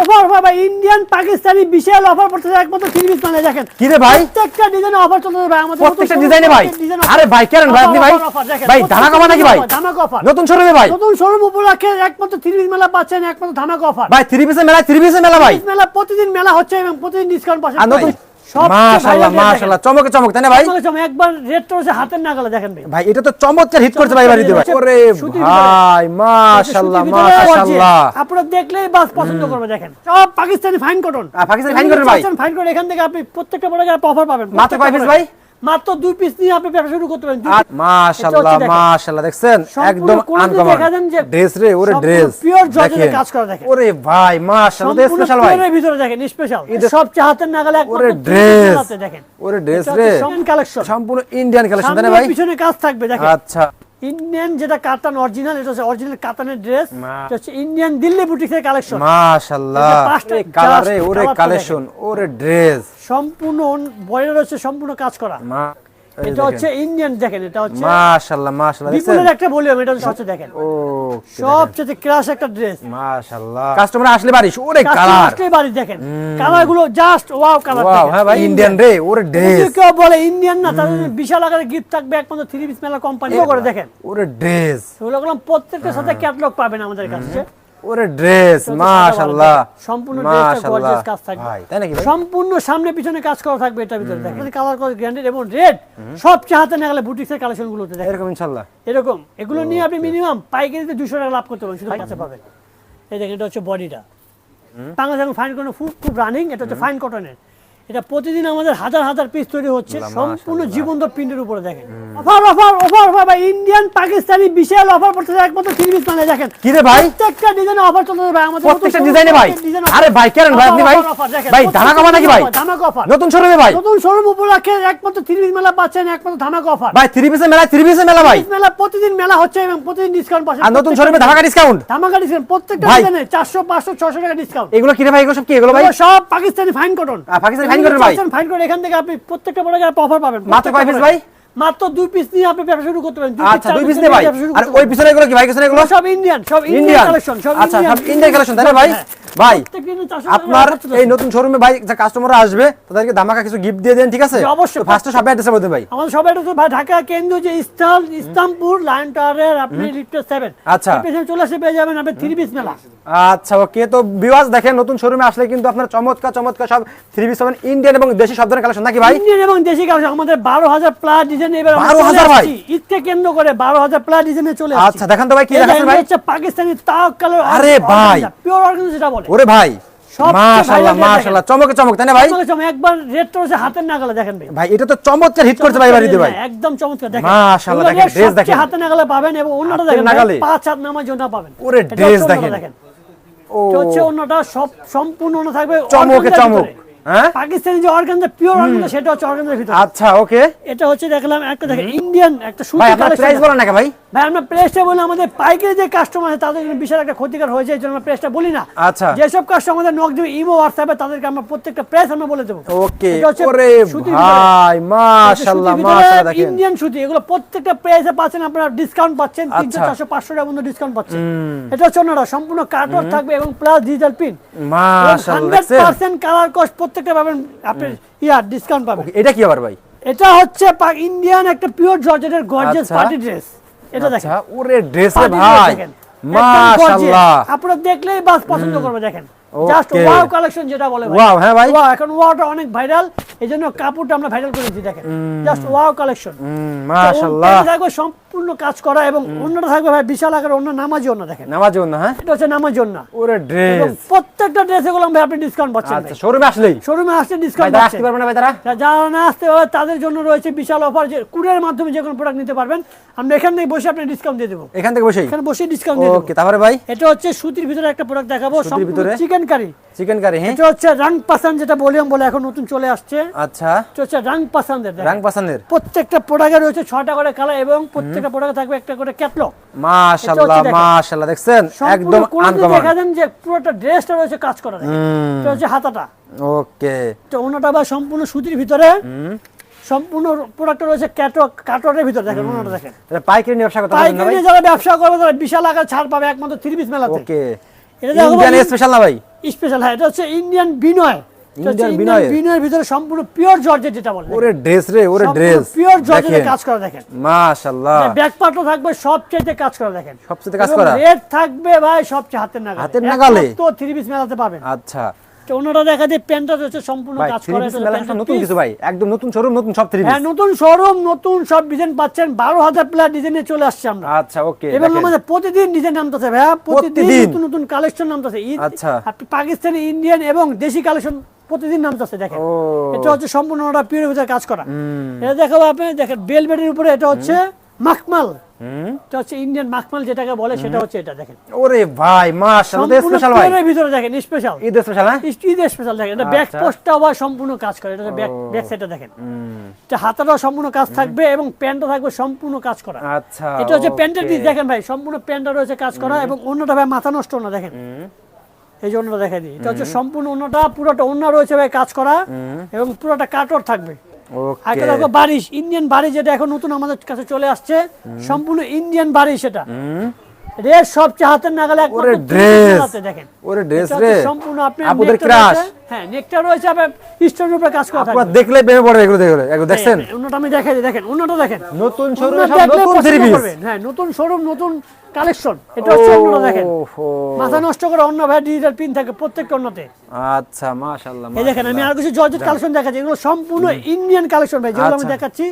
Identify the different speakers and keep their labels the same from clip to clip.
Speaker 1: Offer বাবা Indian Pakistani বিশাল offer পড়তেছে একমাত্র সিরিজ মানে দেখেন।
Speaker 2: কি রে ভাই?
Speaker 1: প্রত্যেকটা ডিজাইনে অফার চলতেছে ভাই আমাদের
Speaker 2: প্রত্যেকটা ডিজাইনে ভাই। আরে ভাই কেন ভাই আপনি ভাই? ভাই ধামাক অফার নাকি ভাই?
Speaker 1: ধামাক অফার
Speaker 2: নতুন শোরুমে ভাই?
Speaker 1: নতুন শোরুম উপলক্ষে একমাত্র সিরিজ মেলা পাচ্ছেন একমাত্র ধামাক অফার
Speaker 2: ভাই থ্রি পিসের মেলা থ্রি পিসের মেলা ভাই।
Speaker 1: মেলা প্রতিদিন মেলা হচ্ছে এবং প্রতিদিন ডিসকাউন্ট পাচ্ছেন।
Speaker 2: আর নতুন মাশাআল্লাহ মাশাআল্লাহ। চমকে চমক তাই না ভাই?
Speaker 1: চমকে চমকে। একবার রেটটা হচ্ছে হাতের নাগালে দেখেন ভাই।
Speaker 2: ভাই এটা তো চমৎকার হিট করছে ভাই ভাই।
Speaker 1: চমৎকার
Speaker 2: ওরে
Speaker 1: সুতির
Speaker 2: ভাই মাশাআল্লাহ মাশাআল্লাহ।
Speaker 1: আপনারা দেখলেই বাস পছন্দ করবে দেখেন। সব Pakistani fine cotton
Speaker 2: Pakistani cotton ভাই।
Speaker 1: ফাইন কটন এখান থেকে আপনি প্রত্যেকটা বড় অফার পাবেন
Speaker 2: মাত্র কয় ভাই?
Speaker 1: মাত্র দুই পিস নিয়ে আপনি ব্যবসা শুরু করতে পারেন।
Speaker 2: মাশাআল্লাহ মাশাআল্লাহ দেখছেন? একদম আনকমন। ড্রেস রে ওরে ড্রেস
Speaker 1: পিওর জর্জেটের কাজ করা দেখেন।
Speaker 2: ওরে ভাই মাশাআল্লাহ স্পেশাল ভাই।
Speaker 1: এর ভিতরে দেখেন স্পেশাল সব চাহাতের নাগালে
Speaker 2: ওরে ড্রেস
Speaker 1: দেখেন।
Speaker 2: ওরে ড্রেস রে।
Speaker 1: সম্পূর্ণ কালেকশন
Speaker 2: সম্পূর্ণ ইন্ডিয়ান কালেকশন তাই ভাই?
Speaker 1: পিছনে কাজ থাকবে দেখেন।
Speaker 2: আচ্ছা।
Speaker 1: ইন্ডিয়ান যেটা কাতান অরিজিনাল এটা হচ্ছে অরিজিনাল কাতানের ড্রেস এটা হচ্ছে ইন্ডিয়ান দিল্লি বুটিক থেকে কালেকশন
Speaker 2: মাশাআল্লাহ। কালারে ওরে কালেকশন ওরে ড্রেস
Speaker 1: সম্পূর্ণ বয়ের হচ্ছে সম্পূর্ণ কাজ করা। এটা হচ্ছে ইন্ডিয়ান দেখেন এটা হচ্ছে
Speaker 2: মাশাআল্লাহ মাশাআল্লাহ
Speaker 1: বিপুলের একটা ভলিউম এটা সবচেয়ে দেখেন।
Speaker 2: ও
Speaker 1: সবচেয়ে ক্রাশ একটা ড্রেস
Speaker 2: মাশাআল্লাহ। কাস্টমার আসলে বাড়ি ওরে কালার
Speaker 1: বাড়ি দেখেন। কালারগুলো জাস্ট ওয়াও কালার
Speaker 2: ওয়াও হ্যাঁ ভাই ইন্ডিয়ান রে ওরে ড্রেস
Speaker 1: যদি কেউ বলে ইন্ডিয়ান না জন্য বিশাল আকারে গিফট থাকবে একমাত্র থ্রি পিস মেলা কোম্পানি করে দেখেন।
Speaker 2: ওরে ড্রেস
Speaker 1: করলাম প্রত্যেকটার সাথে ক্যাটালগ পাবেন আমাদের কাছে।
Speaker 2: ওরে ড্রেস মাশাআল্লাহ
Speaker 1: সম্পূর্ণ ড্রেসটা গর্জিয়াস কাজ থাকবে।
Speaker 2: তাই নাকি
Speaker 1: সম্পূর্ণ সামনে পিছনে কাজ করা থাকবে এটা ভিতরে। দেখেন কালার করে গ্র্যান্ডেড এবং রেড সব চাহাতে না গেলে বুটিক্সের কালেকশন গুলোতে দেখেন।
Speaker 2: এরকম ইনশাআল্লাহ।
Speaker 1: এরকম। এগুলো নিয়ে আপনি মিনিমাম পাইকারিতে 200 টাকা লাভ করতে পারেন শুধু কাছে পাবেন। এই দেখেন এটা হচ্ছে বডিটা বাংলাদেশ এখন ফাইন কটন খুব খুব রানিং এটা হচ্ছে ফাইন কটনের এটা প্রতিদিন আমাদের হাজার হাজার পিস তৈরি হচ্ছে সম্পূর্ণ জীবন্ত প্রিন্টের উপরে দেখেন। অফার অফার অফার অফার ভাই ইন্ডিয়ান পাকিস্তানি বিশাল অফার পড়তেছে একমাত্র থ্রি পিস মানে দেখেন।
Speaker 2: কি রে ভাই?
Speaker 1: প্রত্যেকটা ডিজাইনে অফার চলতেছে ভাই আমাদের
Speaker 2: প্রত্যেকটা ডিজাইনে ভাই। আরে ভাই কেন ভাই আপনি ভাই? ভাই ধামাকা মানে নাকি ভাই?
Speaker 1: ধামাকা অফার
Speaker 2: নতুন শোরুমে ভাই?
Speaker 1: নতুন শোরুম উপলক্ষে একমাত্র থ্রি পিস মেলা পাচ্ছেন একমাত্র ধামাকা অফার
Speaker 2: ভাই থ্রি পিসের মেলা থ্রি পিসের মেলা ভাই।
Speaker 1: মেলা প্রতিদিন মেলা হচ্ছে এবং প্রতিদিন ডিসকাউন্ট পাচ্ছেন।
Speaker 2: আর নতুন শোরুমে ধামাকা ডিসকাউন্ট
Speaker 1: ধামাকা ডিসকাউন্ট প্রত্যেকটা ডিজাইনে চারশো পাঁচশো ছশো টাকা ডিসকাউন্ট
Speaker 2: এগুলো কি রে ভাই এগুলো সব কি? এগুলো ভাই?
Speaker 1: সব Pakistani fine cotton
Speaker 2: ah, Pakistani fine করেন ভাই।
Speaker 1: ফাইন করেন এখান থেকে আপনি প্রত্যেকটা প্রোডাক্টে অফার পাবেন
Speaker 2: মাত্র কয় পিস ভাই?
Speaker 1: মাত্র দুই পিস নিয়ে আপনি ব্যবসা শুরু করতে পারেন।
Speaker 2: আচ্ছা দুই পিস নিয়ে ভাই। আর ওই পিছনে এগুলো কি ভাই? পিছনে এগুলো
Speaker 1: সব ইন্ডিয়ান সব ইন্ডিয়ান
Speaker 2: ইন্ডিয়ান
Speaker 1: কালেকশন সব
Speaker 2: আচ্ছা সব ইন্ডিয়ান কালেকশন তাই না ভাই। ভাই
Speaker 1: প্রত্যেকটা কিন্তু 400 টাকা
Speaker 2: আপনার এই নতুন শোরুমে ভাই যে কাস্টমাররা আসবে তাদেরকে ধামাকা কিছু গিফট দিয়ে দেন ঠিক আছে?
Speaker 1: অবশ্যই।
Speaker 2: ফার্স্টে সবাই অ্যাড্রেসে বলতে ভাই।
Speaker 1: আমাদের সবাই তো ভাই ঢাকা কেন্দ্র যে ইস্তাল ইসলামপুর লায়ন টাওয়ারের আপনি লিফটের সেভেন
Speaker 2: আচ্ছা।
Speaker 1: পেছনে চলে আসে পেয়ে যাবেন আপনি থ্রি পিস মেলা।
Speaker 2: আচ্ছা ওকে তো বিওয়াজ দেখেন নতুন শোরুমে আসলে কিন্তু আপনার চমৎকার চমৎকার সব থ্রি পিস পাবেন ইন্ডিয়ান এবং দেশি সব ধরনের কালেকশন নাকি ভাই?
Speaker 1: ইন্ডিয়ান এবং দেশি কালেকশন আমাদের বারো হাজার প্লাস ডিজাইন এবার আমরা
Speaker 2: 12,000 ভাই?
Speaker 1: ঈদকে কেন্দ্র করে বারো হাজার প্লাস ডিজাইনে চলে
Speaker 2: আচ্ছা দেখান তো ভাই কি দেখাচ্ছেন ভাই?
Speaker 1: এটা পাকিস্তানি তাক কালার
Speaker 2: আরে ভাই।
Speaker 1: পিওর অর্গানাইজ
Speaker 2: ওরে ভাই মাশাআল্লাহ মাশাআল্লাহ চমকে চমক তাই না ভাই?
Speaker 1: চমকে চমকে একবার রেটটা হচ্ছে হাতের নাগালে দেখেন ভাই।
Speaker 2: ভাই এটা তো চমৎকার হিট করছে ভাই বাড়িতে ভাই।
Speaker 1: একদম চমৎকার। দেখেন
Speaker 2: মাশাআল্লাহ, দেখেন,
Speaker 1: দিয়ে
Speaker 2: দেখেন।
Speaker 1: হাতের নাগালে পাবেন এবং অন্যটা দেখেন? পাঁচ হাত নামার জন্য পাবেন।
Speaker 2: ওরে
Speaker 1: ড্রেস
Speaker 2: দেখেন। ও
Speaker 1: হচ্ছে অন্যটা সব সম্পূর্ণ থাকবে
Speaker 2: চমকে চমক। হ্যাঁ?
Speaker 1: পাকিস্তানি যে অর্গানজা পিওর অর্গানজা সেটা হচ্ছে অর্গানজার ভিতরে।
Speaker 2: আচ্ছা ওকে।
Speaker 1: এটা হচ্ছে দেখলাম একটা দেখেন ইন্ডিয়ান একটা সুতি
Speaker 2: ভাই আপনার প্রাইস। বলেন নাকি ভাই?
Speaker 1: ভাই আমরা প্রেসটা বলি আমাদের পাইকারি যে কাস্টমার আছে তাদের জন্য বিশাল একটা ক্ষতিকর হয়েছে এই জন্য আমরা প্রেসটা বলি না।
Speaker 2: আচ্ছা।
Speaker 1: যেসব কাস্টমার আমাদের নক দেবে ইমো হোয়াটসঅ্যাপে তাদেরকে আমরা প্রত্যেকটা প্রেস আমরা বলে দেবো।
Speaker 2: ওকে ওরে ভাই মাশাআল্লাহ মাশাআল্লাহ দেখেন।
Speaker 1: ইন্ডিয়ান সুতি এগুলো প্রত্যেকটা প্রেসে পাচ্ছেন আপনারা ডিসকাউন্ট পাচ্ছেন তিনশো
Speaker 2: আচ্ছা।
Speaker 1: চারশো পাঁচশো টাকা পর্যন্ত ডিসকাউন্ট পাচ্ছেন। এটা হচ্ছে সম্পূর্ণ কার্টন থাকবে এবং প্লাস ডিজিটাল পিন
Speaker 2: মাশাআল্লাহ
Speaker 1: হান্ড্রেড
Speaker 2: দেখছেন
Speaker 1: পার্সেন্ট কালার কস্ট প্রত্যেকটা পাবেন আপনি ইয়া ডিসকাউন্ট পাবেন।
Speaker 2: এটা কি আবার ভাই?
Speaker 1: এটা হচ্ছে ইন্ডিয়ান একটা পিওর জর্জেটের গর্জিয়াস। পার্টি ড্রেস এটা দেখেন।
Speaker 2: আচ্ছা ওরে ড্রেস ভাই।
Speaker 1: দেখেন।
Speaker 2: মাশাআল্লাহ।
Speaker 1: আপনারা দেখলেই বাস পছন্দ করবে দেখেন। জাস্ট ওয়াও কালেকশন যেটা বলে
Speaker 2: ভাই। ওয়াও হ্যাঁ ভাই।
Speaker 1: ওয়াও এখন ওয়াওটা অনেক ভাইরাল এই জন্য কাপড়টা আমরা ভাইরাল করেছি দেখেন। জাস্ট ওয়াও কালেকশন
Speaker 2: মাশাআল্লাহ।
Speaker 1: থাকবে সম্পূর্ণ কাজ করা এবং অন্যটা থাকবে ভাই বিশাল আকার অন্য নামাজি অন্য দেখেন।
Speaker 2: নামাজ হ্যাঁ?
Speaker 1: এটা হচ্ছে নামাজি অন্য।
Speaker 2: ওরে ড্রেস।
Speaker 1: প্রত্যেকটা ড্রেসে গুলো ভাই আপনি ডিসকাউন্ট পাচ্ছেন
Speaker 2: আচ্ছা শোরুমে আসলেই?
Speaker 1: শোরুমে
Speaker 2: ভাই
Speaker 1: ডিসকাউন্ট পাচ্ছেন।
Speaker 2: আসতে পারবে না ভাই তারা
Speaker 1: যারা না আসতে তাদের জন্য রয়েছে বিশাল অফার যে কুরিয়ার মাধ্যমে যে কোনো প্রোডাক্ট নিতে পারবেন। আমরা এখান থেকে বসে আপনি ডিসকাউন্ট দিয়ে দেবো।
Speaker 2: এখান থেকে বসেই?
Speaker 1: এখানে বসে ডিসকাউন্ট দিয়ে দেবো।
Speaker 2: ওকে তারপরে ভাই?
Speaker 1: এটা হচ্ছে সুতির ভিতরে একটা প্রোডাক্ট দেখাবো
Speaker 2: সুতির ভিতরে?
Speaker 1: চিকেন কারি
Speaker 2: চিকেন কারি হ্যাঁ?
Speaker 1: এটা হচ্ছে রাং পাসান যেটা ভলিউম বলে এখন নতুন চলে আসছে।
Speaker 2: আচ্ছা।
Speaker 1: এটা হচ্ছে রাং পাসানদের দেখেন। প্রত্যেকটা প্রোডাক্টে রয়েছে ছটা করে কালার এবং প্রত্যেকটা প্রোডাক্টে থাকবে একটা করে ক্যাটলগ।
Speaker 2: মাশাআল্লাহ মাশাআল্লাহ দেখছেন? একদম আনকমন
Speaker 1: দেখা যান যে পুরোটা ড্রেসটা রয়েছে কাজ করা এটা হচ্ছে হাতাটা।
Speaker 2: ওকে।
Speaker 1: এটা অন্যটা বা সম্পূর্ণ সুতির ভিতরে। সম্পূর্ণ প্রোডাক্টটা রয়েছে ক্যাটলগ কাটওয়ার্ডের ভিতরে। দেখেন অন্যটা দেখেন।
Speaker 2: এটা পাইকারি ব্যবসা করতে পারবেন ভাই?
Speaker 1: যারা ব্যবসা করবে তারা বিশাল আকার ছাড় পাবে একমাত্র থ্রি পিস মেলাতে।
Speaker 2: ওকে।
Speaker 1: এটা
Speaker 2: ইন্ডিয়ান স্পেশাল না ভাই?
Speaker 1: স্পেশাল হ্যাঁ এটা হচ্ছে ইন্ডিয়ান বিনয়। বিনয়ের। ভিতরে সম্পূর্ণ পিওর জর্জেট যেটা বলে।
Speaker 2: ওরে ড্রেস রে ওরে ড্রেস
Speaker 1: পিওর জর্জেটের কাজ করা দেখেন।
Speaker 2: মাশাআল্লাহ।
Speaker 1: ব্যাক পার্টও থাকবে সবচেয়ে কাজ করা দেখেন।
Speaker 2: সবচেয়ে কাজ করা?
Speaker 1: রেট থাকবে ভাই সবচেয়ে হাতের নাগালে।
Speaker 2: হাতের নাগালে?
Speaker 1: তো থ্রি পিস মেলাতে পাবেন।
Speaker 2: আচ্ছা।
Speaker 1: তো অন্যটা দেখা যায় প্যান্টটা হচ্ছে সম্পূর্ণ কাজ করা
Speaker 2: নতুন কিছু ভাই একদম নতুন শোরুম নতুন সব থ্রি
Speaker 1: হ্যাঁ নতুন শোরুম নতুন সব ডিজাইন পাচ্ছেন বারো হাজার প্লাস ডিজাইনে চলে আসছে আমরা।
Speaker 2: আচ্ছা ওকে
Speaker 1: এবং আমাদের প্রতিদিন ডিজাইন নামতেছে ভাইয়া প্রতিদিন? নতুন নতুন কালেকশন নামতেছে।
Speaker 2: আচ্ছা।
Speaker 1: পাকিস্তানি ইন্ডিয়ান এবং দেশি কালেকশন প্রতিদিন নামতেছে দেখেন। এটা হচ্ছে সম্পূর্ণ ওটা পিওর কাজ করা। এটা দেখাবো আপনি দেখেন বেলবেটের উপরে এটা হচ্ছে মাখমাল। এটা হচ্ছে ইন্ডিয়ান মাখমাল যেটাকে বলে সেটা হচ্ছে এটা দেখেন।
Speaker 2: ওরে ভাই মাশাআল্লাহ
Speaker 1: সম্পূর্ণ
Speaker 2: স্পেশাল ভাই।
Speaker 1: পিওরের ভিতরে দেখেন স্পেশাল
Speaker 2: ঈদ স্পেশাল হ্যাঁ?
Speaker 1: ঈদ স্পেশাল দেখেন এটা ব্যাক। পোস্টটা আবার সম্পূর্ণ কাজ করে এটা ব্যাক ব্যাক সাইডটা দেখেন। এটা হাতাটাও সম্পূর্ণ কাজ থাকবে এবং থাকবে সম্পূর্ণ কাজ করা।
Speaker 2: আচ্ছা
Speaker 1: এটা হচ্ছে প্যান্টের. পিস দেখেন ভাই সম্পূর্ণ প্যান্টটা রয়েছে কাজ করা এবং অন্যটা ভাই মাথা নষ্ট না দেখেন। এই জন্য দেখে দিই। এটা হচ্ছে সম্পূর্ণ অন্যটা পুরোটা অন্য রয়েছে ভাই কাজ করা এবং পুরোটা কাটর থাকবে।
Speaker 2: বাড়ি
Speaker 1: আগে দেখো বারিশ ইন্ডিয়ান বারিশ যেটা এখন নতুন আমাদের কাছে চলে আসছে সম্পূর্ণ ইন্ডিয়ান বারিশ এটা। রেট সবচেয়ে হাতের নাগালে
Speaker 2: ওরে
Speaker 1: তিরিশ দেখেন।
Speaker 2: ওরে ড্রেস রে।
Speaker 1: সম্পূর্ণ আপনার
Speaker 2: আপুদের
Speaker 1: নেকটা
Speaker 2: ক্রাশ
Speaker 1: হ্যাঁ নেকটা রয়েছে আপনার স্টোনের উপরে কাজ করা
Speaker 2: আপনারা দেখলে প্রেমে পড়ে এগুলো দেখলে। এগুলো দেখছেন?
Speaker 1: হ্যাঁ, অন্যটা আমি দেখাই দেখেন অন্যটা দেখেন।
Speaker 2: নতুন শোরুম নতুন
Speaker 1: পছন্দ
Speaker 2: থ্রি পিস
Speaker 1: হ্যাঁ নতুন শোরুম নতুন কালেকশন এটা হচ্ছে অন্যটা দেখেন। মাথা নষ্ট করে অন্য ভাই ডিজিটাল পিন থাকে প্রত্যেকটা অন্যতে।
Speaker 2: আচ্ছা মাশাআল্লাহ
Speaker 1: এই দেখেন আমি আর কিছু জর্জেট কালেকশন দেখাচ্ছি। এগুলো সম্পূর্ণ ইন্ডিয়ান কালেকশন ভাই যেগুলো আমি
Speaker 2: আচ্ছা।
Speaker 1: দেখাচ্ছি।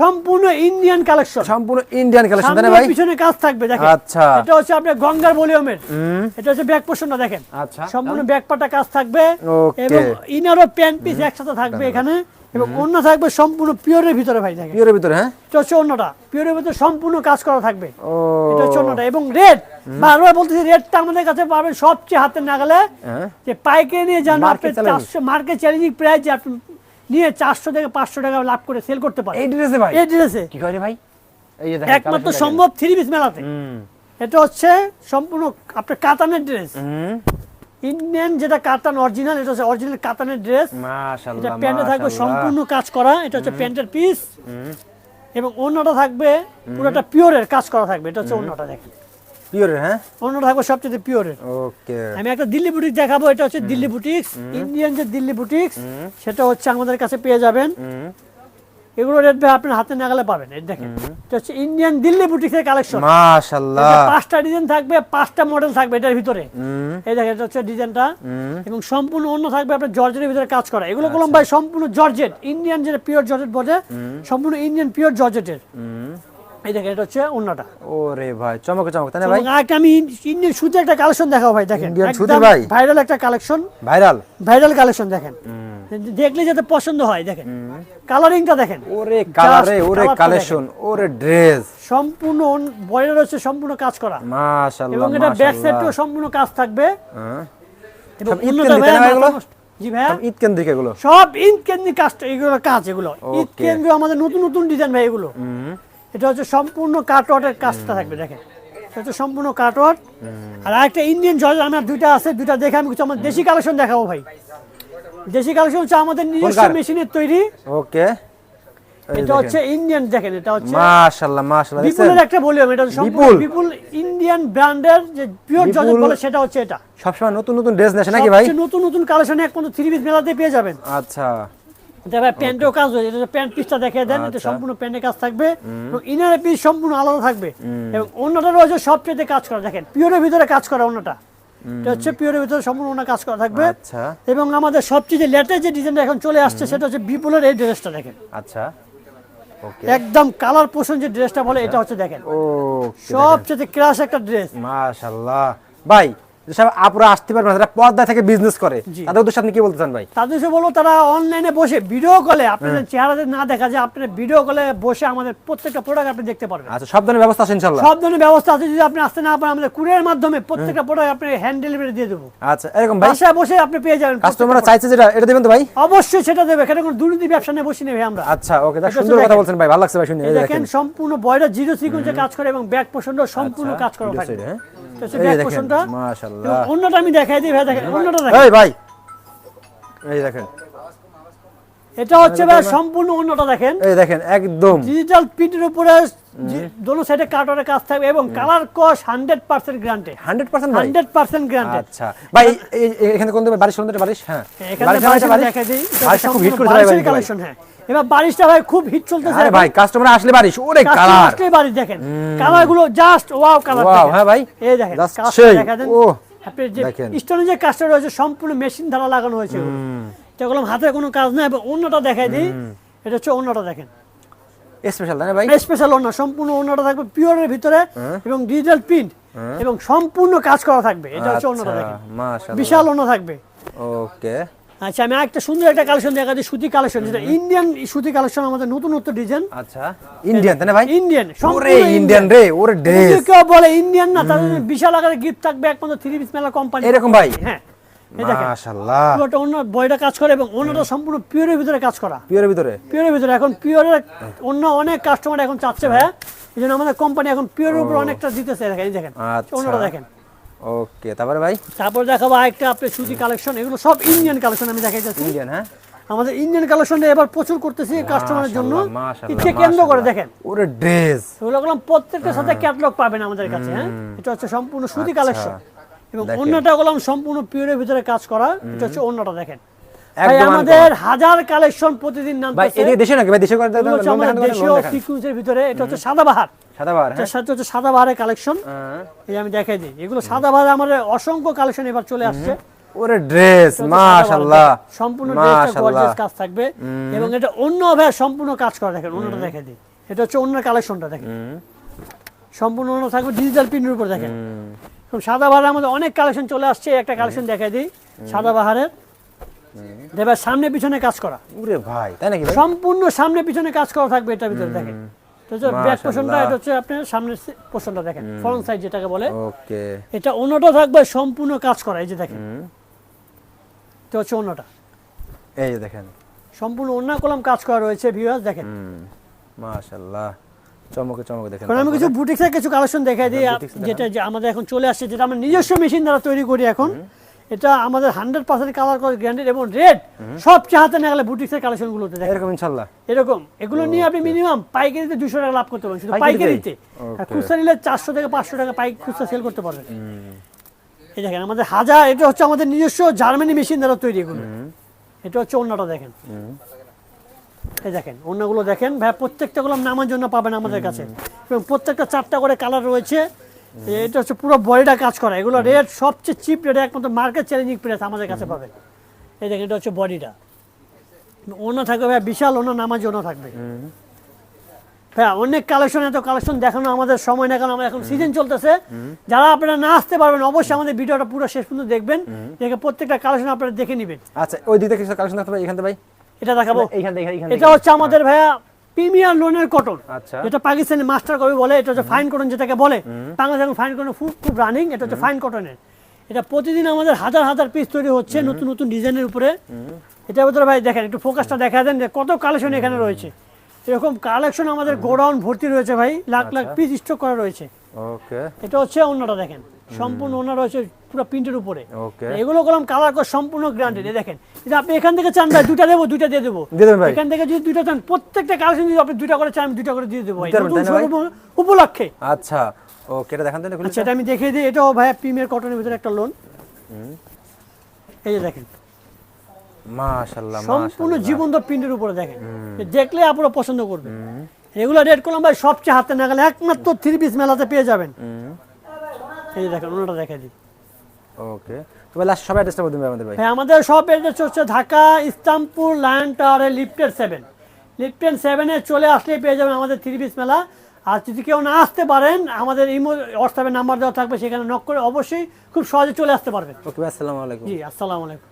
Speaker 1: সম্পূর্ণ ইন্ডিয়ান কালেকশন
Speaker 2: সম্পূর্ণ ইন্ডিয়ান কালেকশন তাই ভাই?
Speaker 1: পিছনে কাজ থাকবে দেখেন।
Speaker 2: আচ্ছা।
Speaker 1: এটা হচ্ছে আপনার গঙ্গার ভলিউমের। এটা হচ্ছে ব্যাক পোর্শনটা দেখেন?
Speaker 2: আচ্ছা।
Speaker 1: সম্পূর্ণ ব্যাক পাটা কাজ থাকবে. এবং ইনারও প্যান্ট পিস একসাথে থাকবে এখানে। এবং অন্য থাকবে সম্পূর্ণ পিওরের ভিতরে ভাই দেখেন।
Speaker 2: পিওরের ভিতরে হ্যাঁ?
Speaker 1: এটা হচ্ছে অন্যটা। পিওরের ভিতরে সম্পূর্ণ কাজ করা থাকবে। এটা হচ্ছে অন্যটা। এবং রেট বারবার বলতেছি রেটটা আমাদের কাছে পাবেন সবচেয়ে হাতের নাগালে।
Speaker 2: হ্যাঁ।
Speaker 1: যে পাইকারি নিয়ে আপনি চারশো মার্কেট চ্যালেঞ্জিং প্রাইস যে আপনি নিয়ে চারশো থেকে পাঁচশো টাকা লাভ করে সেল করতে পারেন
Speaker 2: এই ড্রেসে ভাই?
Speaker 1: এই ড্রেসে
Speaker 2: কি করে ভাই? এই যে
Speaker 1: একমাত্র সম্ভব থ্রি পিস মেলাতে। এটা হচ্ছে সম্পূর্ণ আপনার কাতানের ড্রেস ইন্ডিয়ান যেটা কাতান অরিজিনাল এটা হচ্ছে অরিজিনাল কাতানের ড্রেস এটা প্যান্টে থাকবে সম্পূর্ণ কাজ করা এটা হচ্ছে প্যান্টের পিস এবং অন্যটা থাকবে পুরোটা পিওরের কাজ করা থাকবে এটা হচ্ছে অন্যটা দেখেন।
Speaker 2: পিওরের হ্যাঁ?
Speaker 1: অন্যটা থাকবে সবচেয়ে পিওরের
Speaker 2: ওকে
Speaker 1: আমি একটা দিল্লি বুটিক দেখাবো এটা হচ্ছে দিল্লি বুটিক্স ইন্ডিয়ান যে দিল্লি বুটিক্স সেটা হচ্ছে আমাদের কাছে পেয়ে যাবেন। এগুলো রেট ভাই আপনার হাতে নাগালে পাবেন এই দেখেন। এটা হচ্ছে ইন্ডিয়ান দিল্লি বুটিক্সের কালেকশন
Speaker 2: মাশাআল্লাহ।
Speaker 1: পাঁচটা ডিজাইন থাকবে পাঁচটা মডেল থাকবে এটার ভিতরে। এই দেখেন এটা হচ্ছে ডিজাইনটা এবং সম্পূর্ণ অন্য থাকবে আপনার জর্জেটের ভিতরে কাজ করা। এগুলো বললাম ভাই সম্পূর্ণ জর্জেট ইন্ডিয়ান যেটা পিওর জর্জেট বলে সম্পূর্ণ ইন্ডিয়ান পিওর জর্জেটের। এই দেখেন এটা হচ্ছে অন্যটা
Speaker 2: ওরে ভাই চমক চমক তাই না ভাই?
Speaker 1: এবং আমি ইন্ডিয়ান সুতি একটা কালেকশন ভাই দেখেন।
Speaker 2: সুতি ভাই?
Speaker 1: ভাইরাল একটা কালেকশন।
Speaker 2: ভাইরাল?
Speaker 1: ভাইরাল কালেকশন দেখেন। দেখলে যাতে পছন্দ হয় দেখেন। কালারিংটা দেখেন।
Speaker 2: ওরে কালারে ওরে কালেকশন ওরে ড্রেস।
Speaker 1: সম্পূর্ণ রয়েছে সম্পূর্ণ কাজ করা।
Speaker 2: মাশাআল্লাহ
Speaker 1: এবং এটা ব্যাক সাইডটাও সম্পূর্ণ কাজ থাকবে।
Speaker 2: হ্যাঁ।
Speaker 1: এবং
Speaker 2: কেন্দ্রিক এগুলো?
Speaker 1: জি
Speaker 2: সব ঈদ কেন্দ্রিক এগুলো?
Speaker 1: সব ঈদ কেন্দ্রিক কাজ এগুলো কাজ এগুলো। ঈদ
Speaker 2: Okay.
Speaker 1: কেন্দ্র আমাদের নতুন নতুন ডিজাইন ভাই এগুলো। এটা হচ্ছে সম্পূর্ণ কাটওয়ার্টের কাজটা থাকবে দেখেন। এটা হচ্ছে সম্পূর্ণ কাটওয়ার্ট আর আরেকটা ইন্ডিয়ান জজ আমার দুইটা আছে দুইটা দেখে আমি কিছু আমার দেশি কালেকশন দেখাবো ভাই। দেশি কালেকশন হচ্ছে আমাদের নিজস্ব মেশিনের তৈরি।
Speaker 2: ওকে।
Speaker 1: এটা হচ্ছে ইন্ডিয়ান দেখেন এটা হচ্ছে
Speaker 2: মাশাআল্লাহ মাশাআল্লাহ
Speaker 1: বিপুলের একটা ভলিউম এটা হচ্ছে সম্পূর্ণ
Speaker 2: বিপুল?
Speaker 1: ইন্ডিয়ান ব্র্যান্ডের যে পিওর জজ বলে সেটা হচ্ছে এটা।
Speaker 2: সবসময় নতুন নতুন ড্রেস নেছে নাকি ভাই?
Speaker 1: নতুন নতুন কালেকশন একমাত্র থ্রি পিস মেলাতে পেয়ে যাবেন।
Speaker 2: আচ্ছা।
Speaker 1: ভাই প্যান্টেও কাজ এটা প্যান্ট পিসটা দেখে দেন এটা
Speaker 2: আচ্ছা।
Speaker 1: সম্পূর্ণ প্যান্টের কাজ থাকবে এবং ইনারের পিস সম্পূর্ণ আলাদা থাকবে। এবং অন্যটা রয়েছে সবচেয়ে কাজ করা। দেখেন পিওরের ভিতরে কাজ করা অন্যটা। এটা হচ্ছে পিওরের ভিতরে সম্পূর্ণ অন্য কাজ করা থাকবে।
Speaker 2: আচ্ছা।
Speaker 1: এবং আমাদের সবচেয়ে লেটেস্ট যে ডিজাইনটা এখন চলে আসছে সেটা হচ্ছে বিপুলের এই ড্রেসটা দেখেন।
Speaker 2: আচ্ছা।
Speaker 1: একদম কালার পোষণ যে ড্রেসটা বলে এটা হচ্ছে দেখেন।
Speaker 2: ও
Speaker 1: সবচেয়ে ক্রাশ একটা ড্রেস
Speaker 2: মাশাআল্লাহ। ভাই যেসব আপুরা আসতে পারবে না যারা পর্দায় থেকে বিজনেস করে তাদের উদ্দেশ্যে আপনি কি বলতে চান ভাই?
Speaker 1: তাদের বলব তারা অনলাইনে বসে ভিডিও কলে আপনাদের চেহারাতে না দেখা যায় আপনার ভিডিও কলে বসে আমাদের প্রত্যেকটা প্রোডাক্ট আপনি দেখতে পারবেন।
Speaker 2: আচ্ছা সব ধরনের ব্যবস্থা আছে ইনশাআল্লাহ?
Speaker 1: সব ধরনের ব্যবস্থা আছে যদি আপনি আসতে না পারেন আমাদের কুরিয়ার মাধ্যমে প্রত্যেকটা প্রোডাক্ট আপনি হ্যান্ড ডেলিভারি দিয়ে দেবো।
Speaker 2: আচ্ছা এরকম ভাই?
Speaker 1: বাসায় বসে আপনি পেয়ে যাবেন
Speaker 2: কাস্টমাররা চাইছে যেটা এটা দেবেন তো ভাই?
Speaker 1: অবশ্যই সেটা দেবে এখানে কোনো দুর্নীতি ব্যবসা নিয়ে বসে নেবে আমরা।
Speaker 2: আচ্ছা ওকে দা সুন্দর কথা বলছেন ভাই ভালো লাগছে ভাই শুনে
Speaker 1: দেখেন সম্পূর্ণ বয়টা জিরো সিকুয়েন্সে কাজ করে এবং ব্যাক পোষণটা সম্পূর্ণ
Speaker 2: আচ্ছা,
Speaker 1: কাজ করা থাকবে
Speaker 2: side?
Speaker 1: এটা হচ্ছে
Speaker 2: এই
Speaker 1: ব্যাক
Speaker 2: দেখেন,
Speaker 1: পোষণটা
Speaker 2: মাশাআল্লাহ।
Speaker 1: অন্যটা আমি দেখাই দিই ভাই দেখেন অন্যটা দেখেন।
Speaker 2: এই ভাই। এই দেখেন।
Speaker 1: এটা হচ্ছে ভাই সম্পূর্ণ অন্যটা দেখেন।
Speaker 2: এই দেখেন একদম।
Speaker 1: ডিজিটাল প্রিন্টের উপরে দোনো সাইডে কার্টনের কাজ থাকবে এবং colour cost hundred percent granted
Speaker 2: hundred percent ভাই?
Speaker 1: হান্ড্রেড পার্সেন্ট গ্রান্টেড
Speaker 2: আচ্ছা। ভাই এখানে কোন দেবে? বারিশ সুন্দর বারিশ হ্যাঁ।
Speaker 1: এখানে
Speaker 2: বারিশ বারিশ
Speaker 1: দেখা দিই। এটা
Speaker 2: খুব হিট
Speaker 1: সম্পূর্ণ
Speaker 2: করেছে ভাই
Speaker 1: বারিশের
Speaker 2: বারিশ ভাই।
Speaker 1: কালেকশন হ্যাঁ। এবার বারিশটা ভাই খুব হিট চলতেছে
Speaker 2: আরে ভাই কাস্টমার আসলে বারিশ ওরে কালার
Speaker 1: আসলেই বারিশ দেখেন। কালারগুলো জাস্ট ওয়াও কালার
Speaker 2: Wow, হ্যাঁ ভাই।
Speaker 1: এই দেখেন
Speaker 2: Just
Speaker 1: কাজটা
Speaker 2: সেই।
Speaker 1: দেখা দেন।
Speaker 2: ও,
Speaker 1: যে
Speaker 2: দেখেন।
Speaker 1: রয়েছে সম্পূর্ণ মেশিন দ্বারা লাগানো হয়েছে। যেগুলো হাতে কোনো কাজ নাই এবং অন্যটা দেখাই দিই। এটা হচ্ছে অন্যটা দেখেন।
Speaker 2: স্পেশাল তাই ভাই?
Speaker 1: স্পেশাল অন্য সম্পূর্ণ অন্যটা থাকবে পিওরের ভিতরে
Speaker 2: হ্যাঁ।
Speaker 1: এবং ডিজিটাল প্রিন্ট এবং সম্পূর্ণ কাজ করা থাকবে। এটা হচ্ছে অন্যটা
Speaker 2: আচ্ছা,
Speaker 1: দেখেন।
Speaker 2: মাশাআল্লাহ।
Speaker 1: বিশাল অন্য থাকবে।
Speaker 2: ওকে
Speaker 1: আচ্ছা আমি একটা সুন্দর একটা কালেকশন দেখা দিই সুতি কালেকশন যেটা ইন্ডিয়ান সুতি কালেকশন আমাদের নতুনত্ব ডিজাইন
Speaker 2: আচ্ছা ইন্ডিয়ান তাই না ভাই?
Speaker 1: ইন্ডিয়ান
Speaker 2: ওরে ইন্ডিয়ান রে ওরে ড্রেস
Speaker 1: কেউ বলে ইন্ডিয়ান না তাদের বিশাল আকারে গিফট থাকবে একমাত্র থ্রি পিস মেলা কোম্পানি
Speaker 2: এরকম ভাই?
Speaker 1: হ্যাঁ
Speaker 2: মাশাআল্লাহ।
Speaker 1: পুরোটা অন্য বইটা কাজ করে এবং অন্যটা সম্পূর্ণ পিওরের ভিতরে কাজ করা।
Speaker 2: পিওরের ভিতরে?
Speaker 1: পিওরের ভিতরে এখন পিওরের অন্য অনেক কাস্টমার এখন চাচ্ছে ভাইয়া। এই জন্য আমাদের কোম্পানি এখন পিওরের উপর অনেকটা দিতেছে দেখেন দেখেন।
Speaker 2: আচ্ছা।
Speaker 1: অন্যটা দেখেন।
Speaker 2: ওকে তারপরে ভাই?
Speaker 1: তারপর দেখাবো আরেকটা আপনি সুজি কালেকশন এগুলো সব ইন্ডিয়ান কালেকশন আমি দেখাই যাচ্ছি।
Speaker 2: ইন্ডিয়ান হ্যাঁ?
Speaker 1: আমাদের ইন্ডিয়ান কালেকশনটা এবার প্রচুর করতেছি কাস্টমারের জন্য। ইচ্ছে কেন্দ্র করে দেখেন।
Speaker 2: ওরে ড্রেস
Speaker 1: ওগুলো বললাম প্রত্যেকটার সাথে ক্যাটলগ পাবেন আমাদের কাছে হ্যাঁ? এটা হচ্ছে সম্পূর্ণ সুতি
Speaker 2: আচ্ছা।
Speaker 1: কালেকশন এবং অন্যটা বললাম সম্পূর্ণ পিওরের ভিতরে কাজ করা এটা হচ্ছে অন্যটা দেখেন। আমাদের হাজার কালেকশন প্রতিদিন
Speaker 2: ভাই এদিকে দেশে নাকি? ভাই দেশে করে
Speaker 1: আমাদের দেশীয় সিকুয়েন্সের ভিতরে এটা হচ্ছে সাদাবাহার।
Speaker 2: সাদাবার হ্যাঁ।
Speaker 1: সাথে হচ্ছে সাদাবাহারের কালেকশন।
Speaker 2: হ্যাঁ।
Speaker 1: এই আমি দেখাই দিই। এগুলো সাদাবাহার আমাদের অসংখ্য কালেকশন এবার চলে আসছে।
Speaker 2: ওরে ড্রেস মাশাআল্লাহ।
Speaker 1: সম্পূর্ণ ড্রেসটা গর্জিয়াস কাজ থাকবে। এবং এটা অন্য ভাবে সম্পূর্ণ কাজ করা দেখেন অন্যটা দেখে দিই। এটা হচ্ছে অন্য কালেকশনটা দেখেন। সম্পূর্ণ অন্য থাকবে ডিজিটাল প্রিন্টের উপর দেখেন। সাদাবাহারের আমাদের অনেক কালেকশন চলে আসছে। একটা কালেকশন দেখাই দিই সাদাবাহারের। এবার সামনে পিছনে কাজ করা।
Speaker 2: ওরে ভাই তাই নাকি
Speaker 1: সম্পূর্ণ সামনে পিছনে কাজ করা থাকবে এটার ভিতরে দেখেন। তো হচ্ছে ব্যাক পোর্শনটা এটা হচ্ছে আপনার সামনের পোর্শনটা দেখেন ফ্রন্ট সাইড যেটাকে বলে।
Speaker 2: ওকে।
Speaker 1: এটা অন্যটা থাকবে সম্পূর্ণ কাজ করা এই যে দেখেন। তো হচ্ছে অন্যটা।
Speaker 2: এই যে দেখেন।
Speaker 1: সম্পূর্ণ অন্য কলম কাজ করা রয়েছে ভিউয়ার্স দেখেন।
Speaker 2: মাশাআল্লাহ চমকে চমকে দেখেন।
Speaker 1: আমি কিছু বুটিক্সের কিছু কালেকশন দেখাই দিই
Speaker 2: হ্যাঁ,
Speaker 1: যেটা আমাদের এখন চলে আসছে যেটা আমরা নিজস্ব মেশিন দ্বারা তৈরি করি এখন। এটা আমাদের হান্ড্রেড পার্সেন্ট কালার করে গ্যারান্টেড এবং রেড সবচেয়ে হাতে না গেলে বুটিক্সের কালেকশন গুলোতে
Speaker 2: এরকম ইনশাআল্লাহ।
Speaker 1: এরকম। এগুলো নিয়ে আপনি মিনিমাম পাইকারিতে দুশো টাকা লাভ করতে পারেন শুধু
Speaker 2: পাইকারিতে?
Speaker 1: খুচরা নিলে চারশো থেকে পাঁচশো টাকা পাইক খুচরা সেল করতে পারবেন। এই দেখেন আমাদের হাজার এটা হচ্ছে আমাদের নিজস্ব জার্মানি মেশিন দ্বারা তৈরি এগুলো। এটা হচ্ছে অন্যটা দেখেন। এই দেখেন অন্যগুলো দেখেন। ভাই প্রত্যেকটা গুলো নামার জন্য পাবেন আমাদের কাছে। এবং প্রত্যেকটা চারটা করে কালার রয়েছে। এটা হচ্ছে পুরো বডিটা কাজ করা। এগুলো রেট সবচেয়ে চিপ রেটে একমাত্র মার্কেট চ্যালেঞ্জিং প্রাইস আমাদের কাছে পাবেন। এই দেখেন এটা হচ্ছে বডিটা। অন্য থাকবে ভাই বিশাল অন্য নামার জন্য থাকবে। হ্যাঁ অনেক কালেকশন এত কালেকশন দেখানো আমাদের সময় না কারণ আমরা এখন সিজন চলতেছে। যারা আপনারা না আসতে পারবেন অবশ্যই আমাদের ভিডিওটা পুরো শেষ পর্যন্ত দেখবেন। দেখে প্রত্যেকটা কালেকশন আপনারা দেখে নেবেন।
Speaker 2: আচ্ছা ওই দিকে কিছু কালেকশন দেখতে পাই এখান থেকে ভাই?
Speaker 1: এটা দেখাবো।
Speaker 2: এইখান থেকে।
Speaker 1: এটা হচ্ছে আমাদের ভাইয়া প্রিমিয়ার লোনের কটন।
Speaker 2: আচ্ছা।
Speaker 1: যেটা পাকিস্তানি মাস্টার কবি বলে এটা হচ্ছে ফাইন কটন যেটাকে বলে। বাংলাদেশ এখন ফাইন কটন খুব খুব রানিং এটা হচ্ছে ফাইন কটনের এটা প্রতিদিন আমাদের হাজার হাজার পিস তৈরি হচ্ছে নতুন নতুন ডিজাইনের উপরে। এটার ভিতরে ভাই দেখেন একটু ফোকাসটা দেখা দেন যে কত কালেকশন এখানে রয়েছে। এরকম কালেকশন আমাদের গোডাউন ভর্তি রয়েছে ভাই লাখ লাখ পিস স্টক করা রয়েছে।
Speaker 2: ওকে
Speaker 1: এটা হচ্ছে অন্যটা দেখেন। সম্পূর্ণ ওনার রয়েছে পুরো প্রিন্টের উপরে। এগুলো করলাম কালার করে সম্পূর্ণ গ্রান্টেড দেখেন। যদি আপনি এখান থেকে চান ভাই দুটা দেবো দুইটা দিয়ে দেবো।
Speaker 2: ভাই।
Speaker 1: এখান থেকে যদি দুইটা চান প্রত্যেকটা কালেকশন যদি আপনি দুইটা করে চান আমি দুইটা করে দিয়ে দেবো ভাই।
Speaker 2: ভাই?
Speaker 1: উপলক্ষে।
Speaker 2: আচ্ছা ওকে এটা দেখান তো খুলে
Speaker 1: আমি দেখিয়ে দিই এটাও ভাইয়া প্রিমিয়ার কটনের ভিতরে একটা লোন এই যে দেখেন।
Speaker 2: মাশাআল্লাহ
Speaker 1: সম্পূর্ণ জীবন্ত প্রিন্টের উপরে দেখেন। দেখলে আপনারা পছন্দ করবেন। এগুলো রেড করলাম ভাই সবচেয়ে হাতে না গেলে একমাত্র থ্রি পিস মেলাতে পেয়ে যাবেন। এই যে দেখেন ওনাটা দেখাই দিই।
Speaker 2: ওকে তো লাস্ট অ্যাড্রেসটা আমাদের ভাই।
Speaker 1: হ্যাঁ আমাদের সব এড্রেস হচ্ছে ঢাকা ইস্তামপুর লায়ন টাওয়ারে লিফটেড সেভেন লিফটেড সেভেনে চলে আসলেই পেয়ে যাবেন আমাদের থ্রি পিস মেলা। আর যদি কেউ না আসতে পারেন আমাদের ইমো নাম্বার দেওয়া থাকবে সেখানে নক করে অবশ্যই খুব সহজে চলে আসতে পারবেন।
Speaker 2: ওকে ভাই আসসালামু আলাইকুম।
Speaker 1: জি আসসালামু আলাইকুম।